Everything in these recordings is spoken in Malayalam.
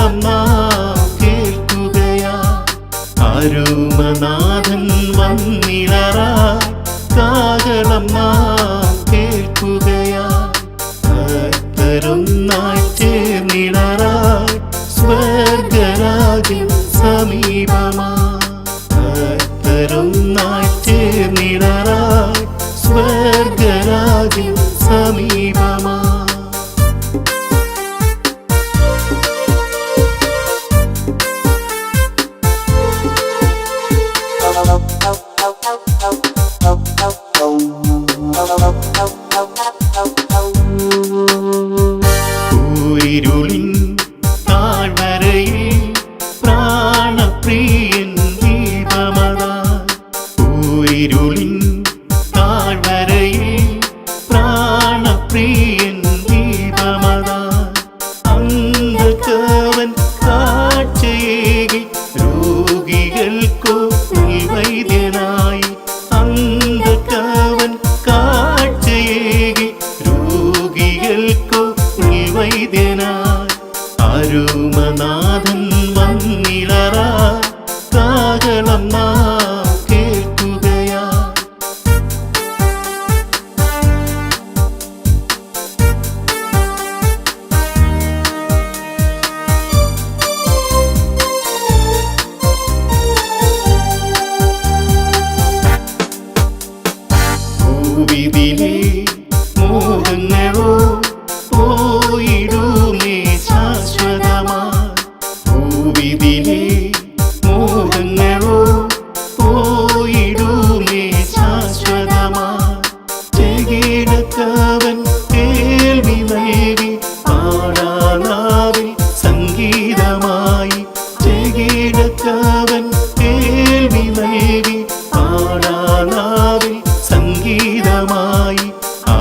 കാകളം നാം കേൾക്കുകയാ അരുമനാഥൻ വന്നിളറ കാകളം പ്രാണപ്രിയൻ ദീപമതാ. അന്ധകവൻ കാഴ്ചയേകി രോഗികൾക്കു വൈദ്യനായി അന്ധകവൻ കാഴ്ചയേകി രോഗികൾക്കു വൈദ്യനായി അരുമനാഥൻ വന്നിളറ കാകളം നാം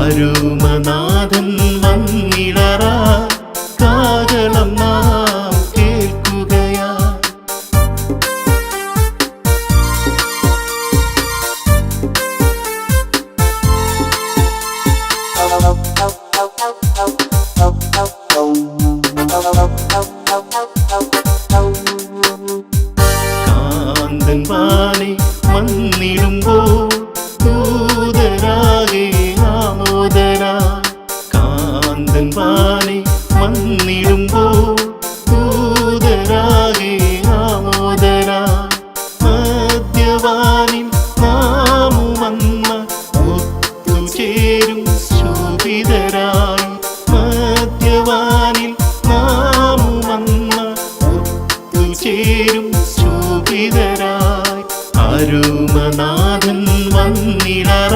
അരുമനാഥൻ വന്നിളറ കാകളം കേൾക്കുകയാ. ഒത്തുചേരും ശോഭിതരായി. അരുമനാഥൻ വന്നിടറ.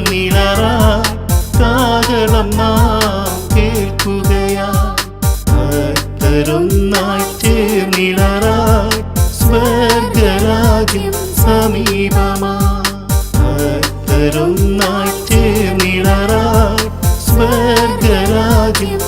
കണ്ണിളറ കാകളം നാം കേൾക്കുകയാ. ഭക്തരൊന്നായി ചേർന്നിളറ സ്വർഗരാജ്യം സമീപമാ. ഭക്തരൊന്നായി ചേർന്നിളറ സ്വർഗരാജ്യം